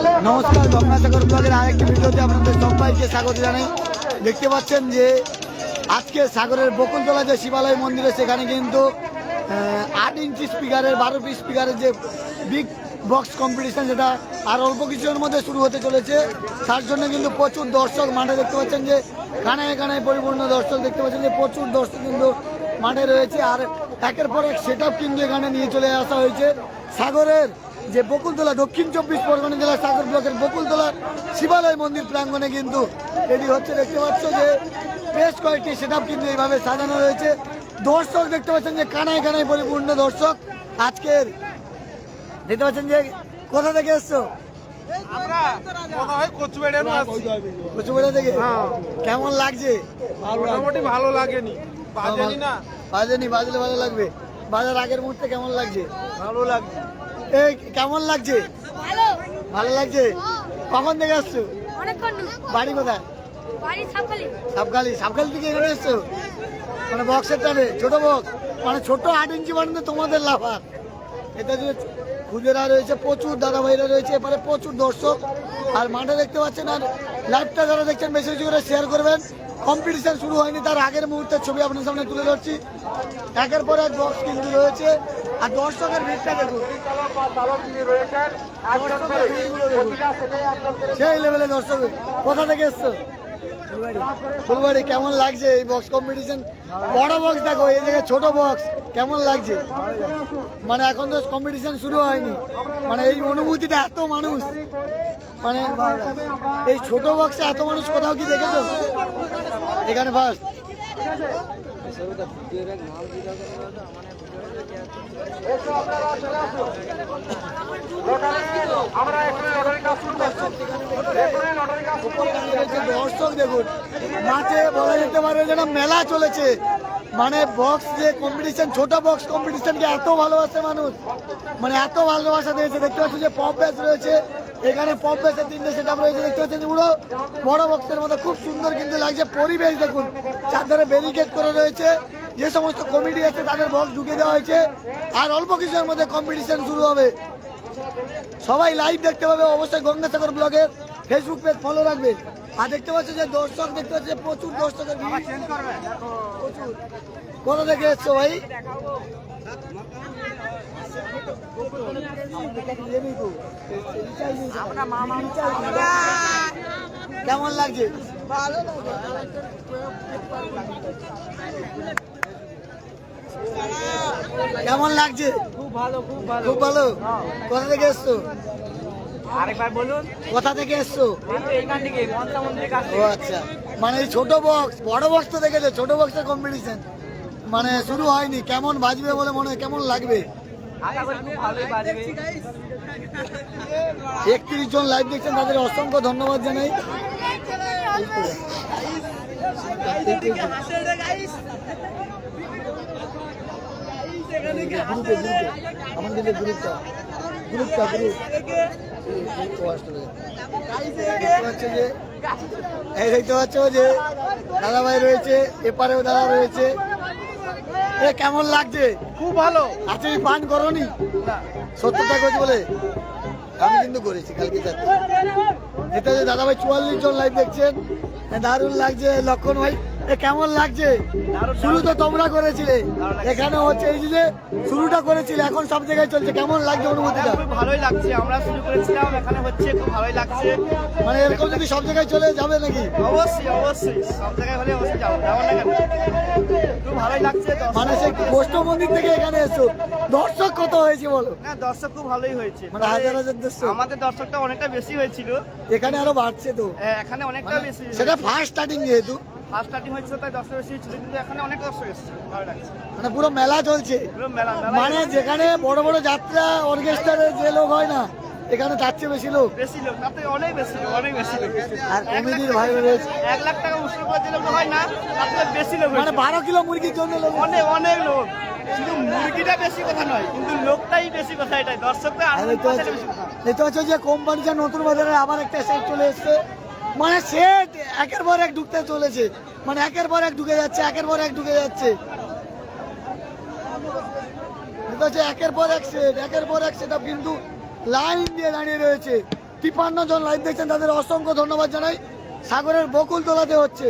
নমস্কার গঙ্গাসাগর ব্লগের আরেকটি ভিডিওতে আপনাদের সবাইকে স্বাগত জানাই। দেখতে পাচ্ছেন যে আজকে সাগরের বকুলতলা যে শিবালয় মন্দিরে, সেখানে কিন্তু আট ইঞ্চি স্পিকারের, বারো পিস স্পিকারের যে বিগ বক্স কম্পিটিশন যেটা আর অল্প কিছুর মধ্যে শুরু হতে চলেছে। তার জন্য কিন্তু প্রচুর দর্শক মাঠে দেখতে পাচ্ছেন যে, কানায় কানায় পরিপূর্ণ দর্শক দেখতে পাচ্ছেন যে, প্রচুর দর্শক কিন্তু মাঠে রয়েছে। আর একের পর এক সেট কিন্তু এখানে নিয়ে চলে আসা হয়েছে। সাগরের যে বকুলতলা দক্ষিণ চব্বিশ পরগনা জেলার সাগর ব্লকের বকুলতলা শিবালয় মন্দির প্রাঙ্গণে কিন্তু এটি হচ্ছে দেখতে পাচ্ছ যে বেশ কয়েকটি সেট কিন্তু এইভাবে সাজানো রয়েছে। দর্শক দেখতে পাচ্ছেন যে কানায় কানায় পরিপূর্ণ দর্শক। আজকের দেখতে পাচ্ছেন যে কোথা থেকে এসছো? কচুবেড়া থেকে? হ্যাঁ। কেমন লাগছে? মোটামুটি ভালো লাগেনি। বাজেনি না। বাজেনি বাজলে ভালো লাগবে। বাজার আগের মুহূর্তে কেমন লাগছে? ভালো লাগছে। এই কেমন লাগছে? ভালো। ভালো লাগছে? কখন থেকে আসছো? বাড়ি কোথায়? বাড়ি সাবখালি সাবকালি সাবকালি থেকে এখানে এসছো? মানে বক্সের টানে। ছোট বক্স মানে ছোট আট ইঞ্চি মানে তোমাদের লাফার। এটা যে খুদেরা রয়েছে, প্রচুর দাদা ভাইরা রয়েছে, এবারে প্রচুর দর্শক। আর মাঠে দেখতে পাচ্ছেন, আর লাইভটা যারা দেখছেন বেশি বেশি করে শেয়ার করবেন। কম্পিটিশন শুরু হয়নি, তার আগের মুহূর্তের ছবি আপনার সামনে তুলে ধরছি। একের পর এক বক্স কিন্তু রয়েছে। আর দর্শকের ভিড়টা দেখুন। সেই লেভেলে দর্শক। কোথা থেকে এসছো? ফুলবাড়ি, কেমন লাগছে এই বক্স কম্পিটিশন বড় বক্স দেখো, এই জায়গায় ছোট বক্স কেমন লাগছে? মানে এখন তো কম্পিটিশন শুরু হয়নি। মানে এই অনুভূতিটা এত মানুষ। মানে এই ছোট বক্সে এত মানুষ কোথাও কি দেখেছ? এখানে ফার্স্ট দর্শক দেখুন বলা যেতে পারে যেন মেলা চলেছে মানে বক্স যে কম্পিটিশন ছোট বক্স কম্পিটিশনকে এত ভালোবাসে মানুষ মানে এত ভালোবাসা দিয়েছে দেখতে পাচ্ছি যে পপ ব্যাস রয়েছে এখানে পপ ব্যাসের তিনটে সেট রয়েছে দেখতে পাচ্ছেন পুরো বড় বক্সের মধ্যে খুব সুন্দর কিন্তু লাগছে পরিবেশ দেখুন চারধারে ব্যারিকেড করে রয়েছে যে সমস্ত কমিটি আছে তাদের বক্স ঢুকে দেওয়া হয়েছে। আর অল্প কিছুর মধ্যে কম্পিটিশন শুরু হবে। সবাই লাইভ দেখতে পাবে। অবশ্যই গঙ্গাসাগর ব্লগের ফেসবুক পেজ ফলো রাখবে। আর দেখতে পাচ্ছ যে দর্শক দেখতে পাচ্ছে প্রচুর দর্শকের ভিড়। প্রচুর। কোথা থেকে এসছো ভাই? কেমন লাগছে। কেমন লাগছে খুব ভালো খুব ভালো খুব ভালো কোথা থেকে এসছো আরেকবার বলুন কোথা থেকে এসছো এইখান থেকে মন্তা মন্দিরের কাছ ও আচ্ছা মানে এই ছোট বক্স বড় বক্স তো দেখেছ ছোট বক্সের কম্পিটিশন মানে শুরু হয়নি কেমন বাজবে বলে মনে হয় কেমন লাগবে আশা করি খুব ভালোই বাজবে একত্রিশ জন লাইভ দেখছেন তাদের অসংখ্য ধন্যবাদ জানাই গ্রুপে যে রয়েছে দাদা রয়েছে এ কেমন লাগছে খুব ভালো আচ্ছা এই পান করনি সত্তরটা করছি বলে আমি কিন্তু করেছি কালকে যাচ্ছি এটা দাদা ভাই চুয়াল্লিশ জন লাইভ দেখছেন। দারুণ লাগছে, লক্ষণ ভাই। কেমন লাগছে? শুরু তো তোমরা করেছিলে। এখানে হচ্ছে এই যে শুরুটা করেছিলে এখন সব জায়গায় চলছে। কেমন লাগছে অনুভূতিটা? খুব ভালোই লাগছে। আমরা শুরু করেছিলাম এখানে হচ্ছে খুব ভালোই লাগছে। মানে এরকম যদি সব জায়গায় চলে যাবে নাকি? অবশ্যই অবশ্যই। সব জায়গায় হলে অবশ্যই যাব। যাব না খুব ভালোই লাগছে। মানে সেই গোষ্ঠ মন্দির থেকে এখানে এসো দর্শক কত হয়েছে বলো? না দর্শক খুব ভালোই হয়েছে। মানে হাজার হাজার দর্শক। আমাদের দর্শকটা অনেকটা বেশি হয়েছিল। এখানে আরও বাড়ছে তো। হ্যাঁ, এখানে অনেকটা মানে বেশি সেটা ফার্স্ট স্টার্টিং যেহেতু। ফার্স্ট স্টার্টিং হয়েছিল তাই দর্শক বেশি ছিল কিন্তু এখানে অনেক দর্শক এসেছে ভালো লাগছে। মানে পুরো মেলা চলছে। পুরো মেলা মানে যেখানে বড় বড় যাত্রা অর্কেস্ট্রারের যে লোক হয় না এখানে তার চেয়ে বেশি লোক। বেশি লোক থেকে অনেক বেশি লোক অনেক বেশি লোক। আর কমিটির ভাই রয়েছে। এক লাখ টাকা উৎসব করে যে হয় না তার বেশি লোক মানে বারো কিলো মুরগির জন্য লোক অনেক অনেক লোক। শুধু মুরগিটা বেশি কথা নয় কিন্তু লোকটাই বেশি কথা এটাই। দর্শকদের আনন্দ দেখতে পাচ্ছ যে কোম্পানিটা নতুন বাজারে আবার একটা সেট চলে এসছে। মানে সে একের পর এক ঢুকতে চলেছে। মানে একের পর এক ঢুকে যাচ্ছে, একের পর এক ঢুকে যাচ্ছে। একের পর এক সেট একের পর এক সেট কিন্তু লাইন দিয়ে দাঁড়িয়ে রয়েছে। তিপান্ন জন লাইভ দেখছেন তাদের অসংখ্য ধন্যবাদ জানাই। সাগরের বকুল তোলাতে হচ্ছে।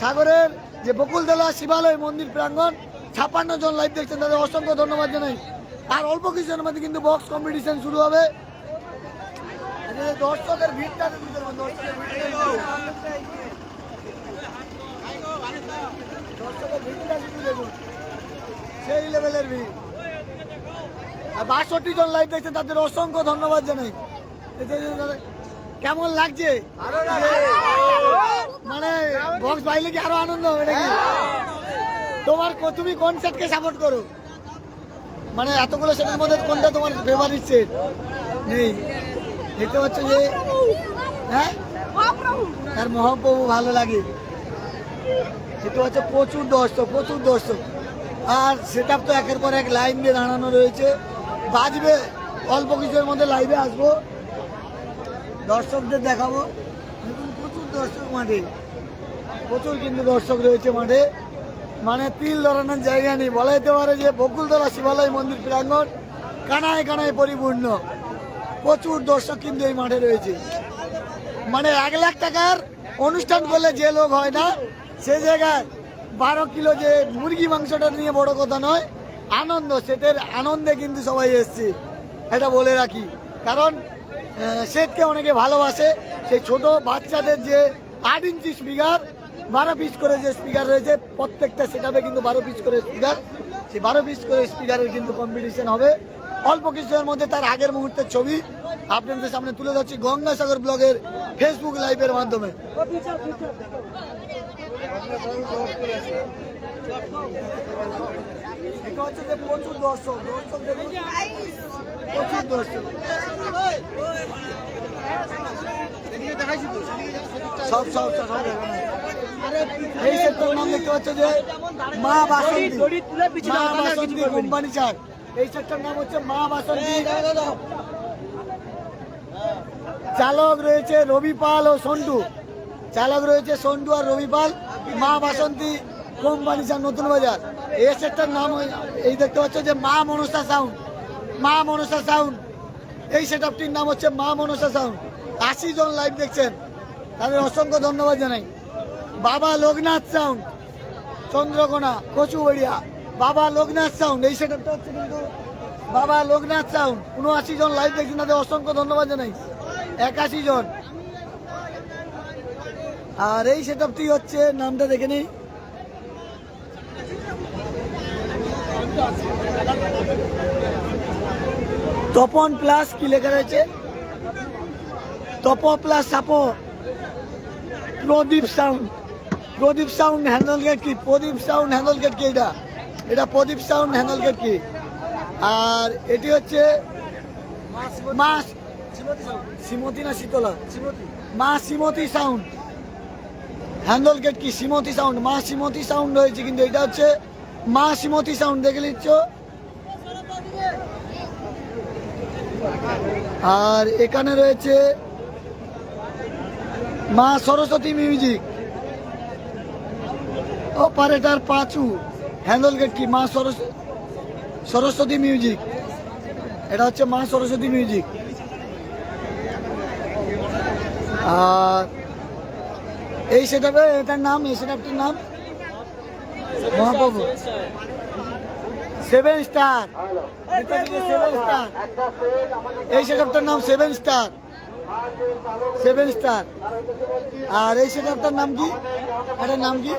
সাগরের যে বকুলতলা শিবালয় মন্দির প্রাঙ্গণ ছাপান্ন জন লাইভ দেখছেন তাদের অসংখ্য ধন্যবাদ জানাই। আর অল্প কিছুজনের মধ্যে কিন্তু বক্স কম্পিটিশন শুরু হবে। দর্শকের ভিড়টা দর্শকের ভিড়টা দেখুন। দর্শকের ভিড়টা শুধু দেখুন সেই লেভেলের ভিড়। আর বাষট্টি জন লাইভ দেখছেন তাদের অসংখ্য ধন্যবাদ জানাই। কেমন লাগছে? মানে বক্স পাইলে কি আরও আনন্দ হবে নাকি? তোমার তুমি কোন সেটকে সাপোর্ট করো? মানে এতগুলো সেটের মধ্যে কোনটা তোমার ফেভারিট সেট নেই। দেখতে পাচ্ছ যে হ্যাঁ? মহাপ্রভু ভালো লাগে। দেখতে পাচ্ছ প্রচুর দর্শক প্রচুর দর্শক। আর সেটা তো একের পর এক লাইন দিয়ে দাঁড়ানো রয়েছে। বাজবে, অল্প কিছুর মধ্যে লাইভে আসব। দর্শকদের দেখাবো। প্রচুর দর্শক মাঠে। প্রচুর কিন্তু দর্শক রয়েছে মাঠে। মানে তিল ধরানোর জায়গা নেই। বলা যেতে পারে যে বকুলতলা শিবালয় মন্দির প্রাঙ্গণ কানায় কানায় পরিপূর্ণ। প্রচুর দর্শক কিন্তু এই মাঠে রয়েছে। মানে এক লাখ টাকার অনুষ্ঠান করলে যে লোক হয় না, সে জায়গায় বারো কিলো যে মুরগি মাংসটা নিয়ে বড় কথা নয়, আনন্দ, সেটের আনন্দে কিন্তু সবাই এসছে। এটা বলে রাখি। কারণ সেটকে অনেকে ভালোবাসে। সেই ছোট বাচ্চাদের যে আট ইঞ্চি স্পিকার, বারো পিস করে যে স্পিকার রয়েছে, প্রত্যেকটা সেটাপে কিন্তু বারো পিস করে স্পিকার। সেই বারো পিস করে স্পিকারের কিন্তু কম্পিটিশন হবে। অল্প কিছুর মধ্যে তার আগের মুহূর্তের ছবি আপনাদের সামনে তুলে ধরছি গঙ্গাসাগর ব্লগের ফেসবুক লাইভের মাধ্যমে। এটা হচ্ছে যে প্রচুর দর্শক দর্শক প্রচুর দর্শক। সব সব সব সব এই সেক্টর নাম দেখতে পাচ্ছ যে মা বাসন্তী। মা বাসন্তী কোম্পানি চার। এই সেক্টর নাম হচ্ছে মা বাসন্তী। চালক রয়েছে রবি পাল ও সন্টু। চালক রয়েছে সন্টু আর রবি পাল মা বাসন্তী কোম্পানি চার নতুন বাজার। এই সেক্টর নাম এই দেখতে পাচ্ছ যে মা মনসা সাউন্ড মা মনসা সাউন্ড এই সেটআপটির নাম হচ্ছে মা মনসা সাউন্ড আশি জন লাইভ দেখছেন। তাদের অসংখ্য ধন্যবাদ জানাই। বাবা লোকনাথ সাউন্ড চন্দ্রকোনা কচুবড়িয়া। বাবা লোকনাথ সাউন্ড, এই সেটআপটা হচ্ছে কিন্তু বাবা লোকনাথ সাউন্ড। উনআশি জন লাইভ দেখছেন, তাদের অসংখ্য ধন্যবাদ জানাই। একাশি জন। আর এই সেটআপটি হচ্ছে, নামটা দেখে নিই। তপন প্লাস কি লেখা রয়েছে? তপ plus সাপো। Pradeep sound. Pradeep sound handle get কি? প্রদীপ সাউন্ড হ্যান্ডেল গেট কি এটা এটা প্রদীপ সাউন্ড হ্যান্ডেল গেট কি? আর এটি হচ্ছে মা শ্রীমতী না শীতলা? মা শ্রীমতী সাউন্ড। হ্যান্ডেল গেট কি শ্রীমতী সাউন্ড? মা শ্রীমতী সাউন্ড হয়েছে কিন্তু এটা হচ্ছে মা শ্রীমতী সাউন্ড। দেখে নিচ্ছ। আর এখানে রয়েছে মা Saraswati music. Operator Panchu. Handle get কি? মা সরস্বতী মিউজিক। এটা হচ্ছে মা সরস্বতী মিউজিক। আর এই সেটাপে এটার নাম, এই সেটাপটির নাম Mahaprabhu. Seven star seven star এই সেটআপটার নাম সেভেন স্টার সেভেন স্টার আর এই সেটআপটার নাম কি? এটার নাম কি?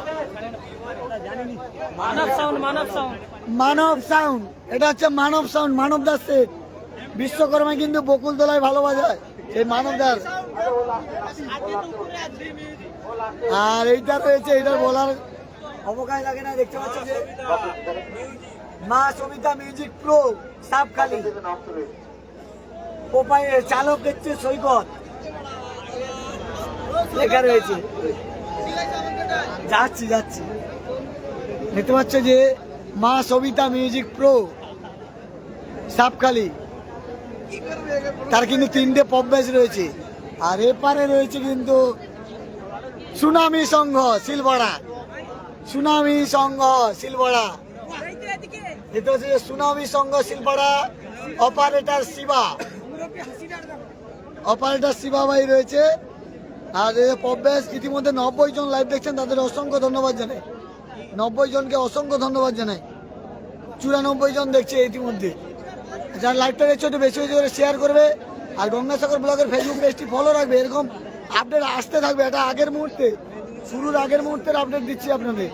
মানব সাউন্ড এটা হচ্ছে মানব সাউন্ড মানব দাস সেট বিশ্বকর্মা কিন্তু বকুলতলায় ভালো বাজায় সেই মানব দাস। আর এইটা রয়েছে, এটা বলার অবকাশ লাগে না, দেখতে পাচ্ছ যে মা সবিতা মিউজিক প্রো সাপখালি। চালক দেখছে সৈকত। লেখা রয়েছে। যাচ্ছি যাচ্ছি। দেখতে পাচ্ছ যে মা সবিতা মিউজিক প্রো, সাপখালি। তার কিন্তু তিনটে পপ ব্যাচ রয়েছে। আর এপারে রয়েছে কিন্তু সুনামি সংঘ, শিলবড়া। সুনামি সংঘ, শিলবড়া। হচ্ছে যে সুনামি সংঘ শিলপাড়া অপারেটর শিবা। অপারেটর শিবাবাই রয়েছে। আর এই পব্যাস ইতিমধ্যে নব্বই জন লাইভ দেখছেন, তাদের অসংখ্য ধন্যবাদ জানাই। নব্বই জনকে অসংখ্য ধন্যবাদ জানাই। চুরানব্বই জন দেখছে ইতিমধ্যে। যার লাইভটা দেখছে একটু বেশি বেশি করে শেয়ার করবে। আর গঙ্গাসাগর ব্লগের ফেসবুক পেজটি ফলো রাখবে। এরকম আপডেট আসতে থাকবে। এটা আগের মুহূর্তে, শুরুর আগের মুহূর্তের আপডেট দিচ্ছি আপনাদের।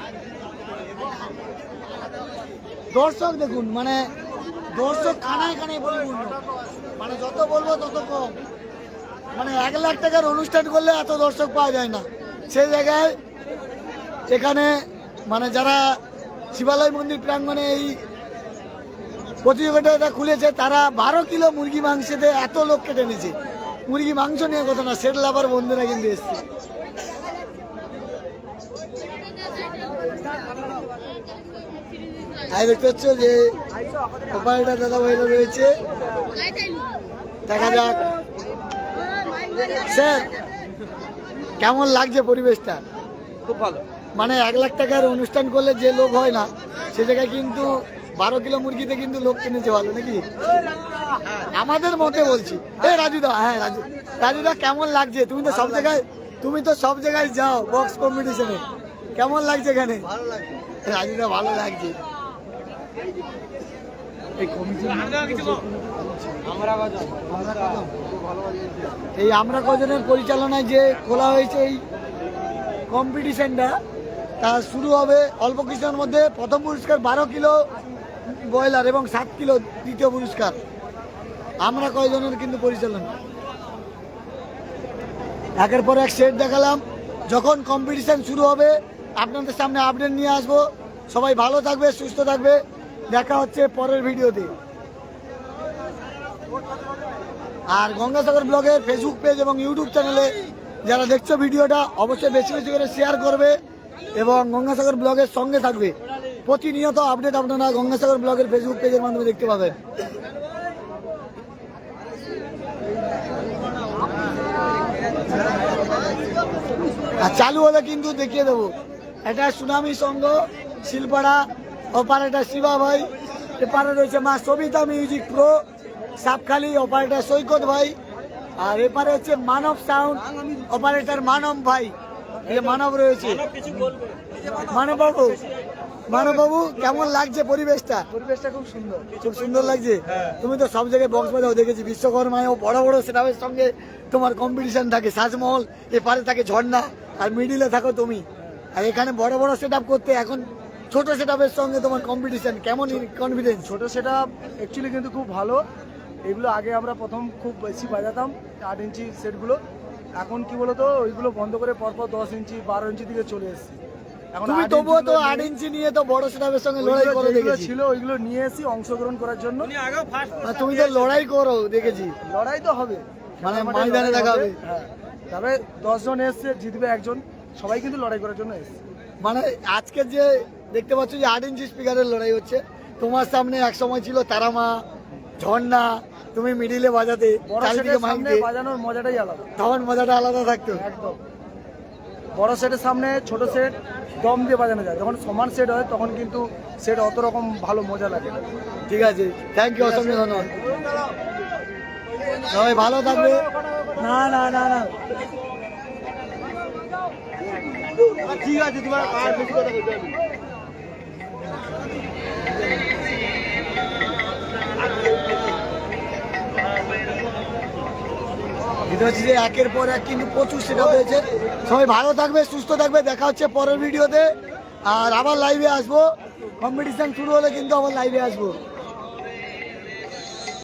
দর্শক দেখুন মানে দর্শক খানায় খানায় পরিপূর্ণ মানে যত বলব তত কম। মানে এক লাখ টাকার অনুষ্ঠান করলে এত দর্শক পাওয়া যায় না। সেই জায়গায় এখানে মানে যারা শিবালয় মন্দির প্রাঙ্গণে এই প্রতিযোগিতাটা খুলেছে, তারা বারো কিলো মুরগি মাংসেতে এত লোককে টেনেছে মুরগি মাংস নিয়ে কথা না, সেট লাভার বন্ধুরা কিন্তু এসছে। আর দেখতে হচ্ছে যে অপারেটার দাদা ভাইরা রয়েছে। দেখা যাক। স্যার, কেমন লাগছে পরিবেশটা? খুব ভালো। মানে এক লাখ টাকার অনুষ্ঠান করলে যে লোক হয় না, সে জায়গায় কিন্তু বারো কিলো মুরগিতে কিন্তু লোক কিনেছে ভালো, নাকি? আমাদের মতে বলছি। এ রাজুদা হ্যাঁ রাজু, রাজুদা, কেমন লাগছে? তুমি তো সব জায়গায়, তুমি তো সব জায়গায় যাও বক্স কম্পিটিশনে কেমন লাগছে এখানে? রাজুদা, ভালো লাগছে। এই আমরা কজনের পরিচালনায় যে খোলা হয়েছে এই কম্পিটিশনটা তা শুরু হবে অল্প কিছুর মধ্যে। প্রথম পুরস্কার বারো কিলো ব্রয়লার এবং সাত কিলো দ্বিতীয় পুরস্কার। আমরা কয়জনের কিন্তু পরিচালনা? একের পর এক সেট দেখালাম। যখন কম্পিটিশন শুরু হবে, আপনাদের সামনে আপডেট নিয়ে আসব। সবাই ভালো থাকবে, সুস্থ থাকবে। দেখা হচ্ছে পরের ভিডিওতে। আর গঙ্গাসাগর ব্লগের ফেসবুক পেজ এবং ইউটিউব চ্যানেলে যারা দেখছ ভিডিওটা, অবশ্যই বেশি বেশি করে শেয়ার করবে। এবং গঙ্গাসাগর ব্লগের সঙ্গে থাকবে। প্রতিনিয়ত আপডেট আপনারা গঙ্গাসাগর ব্লগের ফেসবুক পেজের মাধ্যমে দেখতে পাবেন। আর চালু হলে কিন্তু দেখিয়ে দেবো। এটা সুনামি সংঘ, শিলপাড়া অপারেটার শিবা ভাই, এপারে রয়েছে মা Sabita music pro Sapkhali operator Saikat ভাই, আর এপারে হচ্ছে মানব সাউন্ড অপারেটার মানব ভাই। যে মানব রয়েছে। মানব বাবু মানব বাবু কেমন লাগছে পরিবেশটা? পরিবেশটা খুব সুন্দর। খুব সুন্দর লাগছে? তুমি তো সব জায়গায় বক্স বাজাও দেখেছি বিশ্বকর্মায়ও বড় বড় সেটাপের সঙ্গে তোমার কম্পিটিশন থাকে সাজমহল এপারে থাকে ঝর্ণা আর মিডিলে থাকো তুমি। আর এখানে বড় বড় সেট করতে এখন ছোট সেটআপের সঙ্গে তোমার কম্পিটিশন কেমন কনফিডেন্স ছোট সেট আপ অ্যাকচুয়ালি কিন্তু খুব ভালো। এগুলো আগে আমরা প্রথম খুব বেশি বাজাতাম আট ইঞ্চি সেটগুলো এখন কি বলতো ওইগুলো বন্ধ করে পরপর দশ ইঞ্চি বারো ইঞ্চি দিকে চলে এসেছি। এখন তুমি তবুও তো আট ইঞ্চি নিয়ে তো বড় সঙ্গে লড়াই করে দেখেছি। ছিল ওইগুলো নিয়ে এসেছি অংশগ্রহণ করার জন্য। আর তুমি তো লড়াই করো দেখেছি। লড়াই তো হবে। মানে ময়দানে দেখা হবে। হ্যাঁ। তবে দশজন এসছে জিতবে একজন। সবাই কিন্তু লড়াই করার জন্য এসছে। মানে আজকে যে দেখতে পাচ্ছ যে আট ইঞ্চি স্পিকারের লড়াই হচ্ছে তোমার সামনে এক সময় ছিল তারামা ঝর্ণা তুমি মিডিলে বাজাতে বড় চারিদিকে মাইক দিয়ে বাজানোর মজাটাই আলাদা। তখন মজাটা আলাদা থাকতো। একদম। বড় সেটের সামনে ছোট সেট দম দিয়ে বাজানো যায়। যখন সমান সেট হয় তখন কিন্তু সেট অত রকম ভালো মজা লাগে ঠিক আছে। থ্যাংক ইউ অসংখ্য ধন্যবাদ। সবাই ভালো থাকবে। না না না না। ঠিক আছে তোমার আর বেশি কথা বলতে এটা হচ্ছে যে একের পর এক কিন্তু প্রচুর সেটা হয়েছে সবাই ভালো থাকবে, সুস্থ থাকবে। দেখা হচ্ছে পরের ভিডিওতে আর আবার লাইভে আসব। কম্পিটিশন শুরু হলে কিন্তু আবার লাইভে আসব।